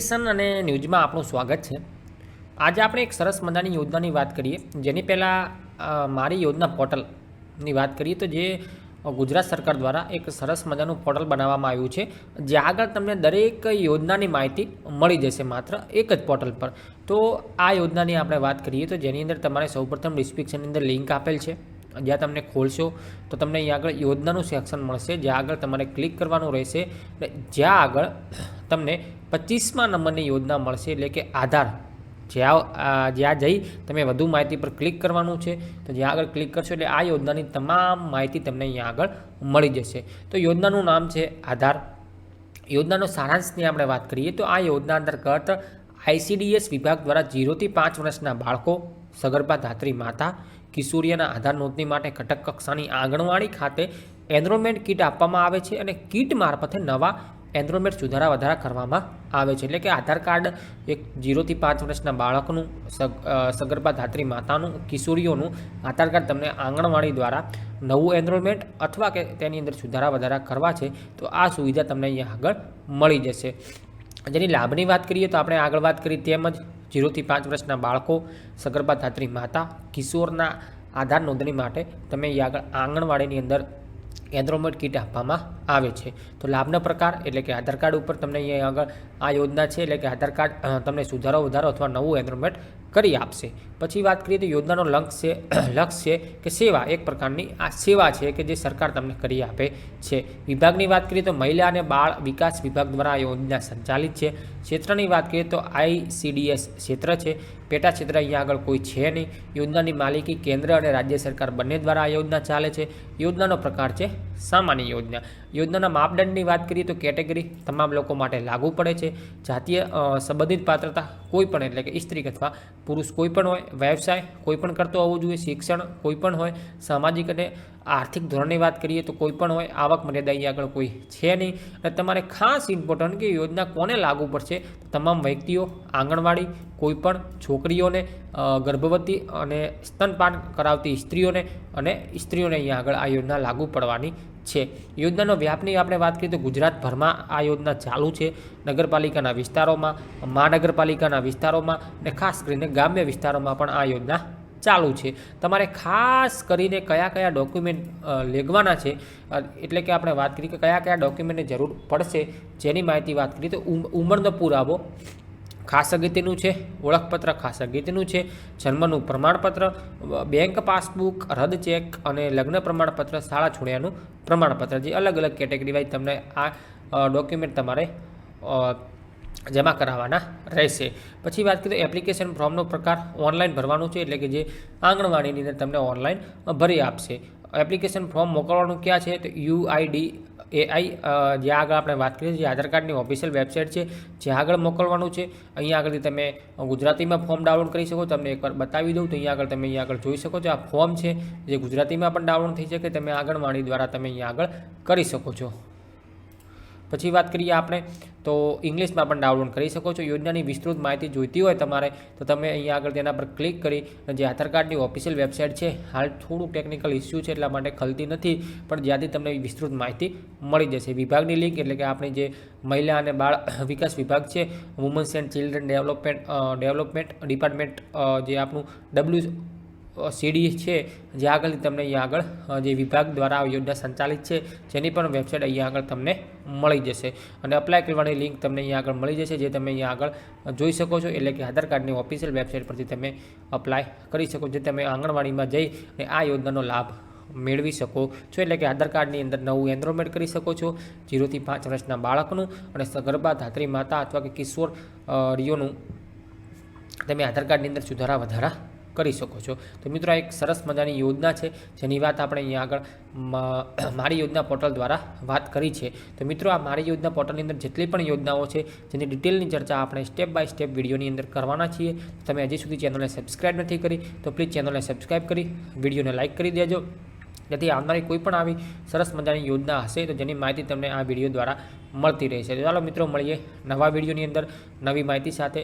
કિશન અને ન્યૂઝમાં આપણું સ્વાગત છે. આજે આપણે એક સરસ મજાની યોજનાની વાત કરીએ. જેની પહેલાં મારી યોજના પોર્ટલની વાત કરીએ તો જે ગુજરાત સરકાર દ્વારા એક સરસ મજાનું પોર્ટલ બનાવવામાં આવ્યું છે. જ્યાં આગળ તમને દરેક યોજનાની માહિતી મળી જશે માત્ર એક જ પોર્ટલ પર. તો આ યોજનાની આપણે વાત કરીએ તો જેની અંદર તમારે સૌપ્રથમ ડિસ્ક્રિપ્શનની અંદર લિંક આપેલ છે. જ્યાં તમને ખોલશો, તો તમને અહીં આગળ યોજનાનું સેક્શન મળશે, જ્યાં આગળ તમારે ક્લિક કરવાનું રહેશે. જ્યાં આગળ તમને પચીસમા નંબરની યોજના મળશે, એટલે કે આધાર. જ્યાં જ્યાં જઈ તમે વધુ માહિતી પર ક્લિક કરવાનું છે, તો જ્યાં આગળ ક્લિક કરશો, એટલે આ યોજનાની તમામ માહિતી તમને અહીંયા આગળ મળી જશે. તો યોજનાનું નામ છે આધાર. યોજનાનો સારાંશની આપણે વાત કરીએ, તો આ યોજના અંતર્ગત આઈસીડીએસ વિભાગ દ્વારા ઝીરોથી પાંચ વર્ષના બાળકો સગર્ભા, ધાત્રી માતા કિશોરીઓના આધાર નોંધણી માટે ઘટક કક્ષાની આંગણવાડી ખાતે એનરોલમેન્ટ કીટ આપવામાં આવે છે અને કીટ મારફતે નવા એનરોલમેન્ટ સુધારા વધારા કરવામાં આવે છે. એટલે કે આધાર કાર્ડ એક જીરોથી પાંચ વર્ષના બાળકનું સગર્ભા ધાત્રી માતાનું, કિશોરીઓનું આધાર કાર્ડ તમને આંગણવાડી દ્વારા નવું એનરોલમેન્ટ અથવા કે તેની અંદર સુધારા વધારા કરવા છે તો આ સુવિધા તમને અહીંયા આગળ મળી જશે. જેની લાભની વાત કરીએ તો આપણે આગળ વાત કરી તેમજ જીરોથી પાંચ વર્ષના બાળકો સગર્ભા ધાત્રી માતા કિશોરના આધાર નોંધણી માટે તમે આગળ આંગણવાડીની અંદર એનરોલમેન્ટ કીટ આપવામાં આવે છે. તો લાભનો પ્રકાર એટલે કે આધાર કાર્ડ ઉપર તમને અહીંયા આગળ આ યોજના છે એટલે કે આધાર કાર્ડ તમને સુધારો વધારો અથવા નવું એનરોલમેન્ટ કરી આપશે. પછી વાત કરીએ તો યોજનાનો લક્ષ છે લક્ષ્ય છે કે સેવા. એક પ્રકારની આ સેવા છે કે જે સરકાર તમને કરી આપે છે. વિભાગની વાત કરીએ તો મહિલા અને બાળ વિકાસ વિભાગ દ્વારા આ યોજના સંચાલિત છે. ક્ષેત્રની વાત કરીએ તો આઈસીડીએસ ક્ષેત્ર છે. પેટા ક્ષેત્ર અહીંયા આગળ કોઈ છે નહીં. યોજનાની માલિકી કેન્દ્ર અને રાજ્ય સરકાર બંને દ્વારા આ યોજના ચાલે છે. યોજનાનો પ્રકાર છે સામાન્ય યોજના. યોજનાના માપદંડની વાત કરીએ તો કેટેગરી તમામ લોકો માટે લાગુ પડે છે. જાતીય સંબંધિત પાત્રતા કોઈ પણ, એટલે કે સ્ત્રી અથવા પુરુષ કોઈ પણ હોય, વ્યવસાય કોઈ પણ કરતો હોવો જોઈએ, શિક્ષણ કોઈ પણ હોય, સામાજિક અને આર્થિક ધોરણની વાત કરીએ તો કોઈ પણ હોય, આવક મર્યાદા અહીં આગળ કોઈ છે નહીં. અને તમારે ખાસ ઇમ્પોર્ટન્ટ કે યોજના કોને લાગુ પડશે? તમામ વ્યક્તિઓ, આંગણવાડી, કોઈ પણ છોકરીઓને ગર્ભવતી અને સ્તનપાન કરાવતી સ્ત્રીઓને અને સ્ત્રીઓને અહીંયા આગળ આ યોજના લાગુ પડવાની છે. યોજનાનો વ્યાપની આપણે વાત કરીએ તો ગુજરાતભરમાં આ યોજના ચાલુ છે. નગરપાલિકાના વિસ્તારોમાં, મહાનગરપાલિકાના વિસ્તારોમાં અને ખાસ કરીને ગ્રામ્ય વિસ્તારોમાં પણ આ યોજના ચાલુ છે. તમારે ખાસ કરીને કયા કયા ડોક્યુમેન્ટ લેગવાના છે? એટલે કે આપણે વાત કરીએ કે કયા કયા ડોક્યુમેન્ટની જરૂર પડશે, જેની માહિતી વાત કરીએ તો ઉમ- ઉંમરનો પુરાવો ખાસ અગત્યનું છે, ઓળખપત્ર ખાસ અગત્યનું છે, જન્મનું પ્રમાણપત્ર બેંક પાસબુક રદ ચેક અને લગ્ન પ્રમાણપત્ર, શાળા છોડ્યાનું પ્રમાણપત્ર. જે અલગ અલગ કેટેગરી વાઇઝ તમને આ ડોક્યુમેન્ટ તમારે જમા કરાવવાના રહેશે. પછી વાત કરીએ એપ્લિકેશન ફોર્મનો પ્રકાર ઓનલાઈન ભરવાનું છે, એટલે કે જે આંગણવાડીની અંદર તમને ઓનલાઈન ભરી આપશે. એપ્લિકેશન ફોર્મ મોકલવાનું ક્યાં છે? તો યુઆઈડી એઆઈ જ્યાં આગળ આપણે વાત કરીએ છીએ આધાર કાર્ડની ઓફિશિયલ વેબસાઇટ છે, જ્યાં આગળ મોકલવાનું છે. અહીંયા આગળથી તમે ગુજરાતીમાં ફોર્મ ડાઉનલોડ કરી શકો. તમને એકવાર બતાવી દઉં તો અહીંયા આગળ તમે અહીંયા આગળ જોઈ શકો છો. આ ફોર્મ છે, જે ગુજરાતીમાં પણ ડાઉનલોડ થઈ શકે. તમે આંગણવાડી દ્વારા તમે અહીંયા આગળ કરી શકો છો. પછી વાત કરીએ આપણે, તો ઇંગ્લિશમાં પણ ડાઉનલોડ કરી શકો છો. યોજનાની વિસ્તૃત માહિતી જોઈતી હોય તમારે, તો તમે અહીંયા આગળ તેના પર ક્લિક કરી, જે આધાર કાર્ડની ઓફિશિયલ વેબસાઇટ છે, હાલ થોડું ટેકનિકલ ઇસ્યુ છે એટલા માટે ખલતી નથી, પણ જ્યાંથી તમને વિસ્તૃત માહિતી મળી જશે. વિભાગની લિંક એટલે કે આપણી જે મહિલા અને બાળ વિકાસ વિભાગ છે women's and children development development department જે આપણું ડબલ્યુ સીડી છે, જે આગળથી તમને અહીંયા આગળ જે વિભાગ દ્વારા યોજના સંચાલિત છે, જેની પણ વેબસાઇટ અહીંયા આગળ તમને મળી જશે. અને અપ્લાય કરવાની લિંક તમને અહીંયા આગળ મળી જશે, જે તમે અહીંયા આગળ જોઈ શકો છો, એટલે કે આધાર કાર્ડની ઓફિશિયલ વેબસાઇટ પરથી તમે અપ્લાય કરી શકો જે તમે આંગણવાડીમાં જઈ અને આ યોજનાનો લાભ મેળવી શકો છો, એટલે કે આધાર કાર્ડની અંદર નવું એનરોલમેન્ટ કરી શકો છો જીરોથી પાંચ વર્ષના બાળકનું અને સગર્ભા ધાત્રી માતા અથવા કે કિશોર રિયોનું તમે આધાર કાર્ડની અંદર સુધારા વધારા કરી શકો છો. તો મિત્રો એક સરસ મજાની યોજના છે. જેની વાત આપણે અહીંયા આગળ મારી યોજના પોર્ટલ દ્વારા વાત કરી છે. તો મિત્રો આ મારી યોજના પોર્ટલની અંદર જેટલી પણ યોજનાઓ છે, જેની ડિટેલની ચર્ચા આપણે સ્ટેપ બાય સ્ટેપ વિડીયોની અંદર કરવાના છીએ. તમે હજી સુધી ચેનલને સબસ્ક્રાઈબ નથી કરી, તો પ્લીઝ ચેનલને સબસ્ક્રાઈબ કરી, વિડીયોને લાઇક કરી દેજો. જેથી આવનારી કોઈ પણ આવી સરસ મજાની યોજના હશે, તો જેની માહિતી તમને આ વીડિયો દ્વારા મળતી રહેશે. ચાલો મિત્રો મળીએ નવા વિડીયોની અંદર નવી માહિતી સાથે.